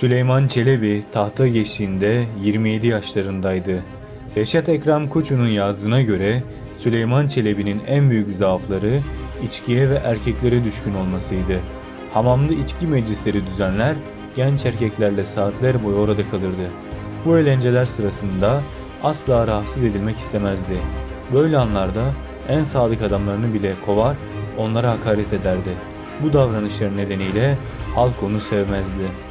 Süleyman Çelebi tahta geçtiğinde 27 yaşlarındaydı. Reşat Ekrem Koçu'nun yazdığına göre Süleyman Çelebi'nin en büyük zaafları içkiye ve erkeklere düşkün olmasıydı. Hamamda içki meclisleri düzenler, genç erkeklerle saatler boyu orada kalırdı. Bu eğlenceler sırasında asla rahatsız edilmek istemezdi. Böyle anlarda en sadık adamlarını bile kovar, onlara hakaret ederdi. Bu davranışları nedeniyle halk onu sevmezdi.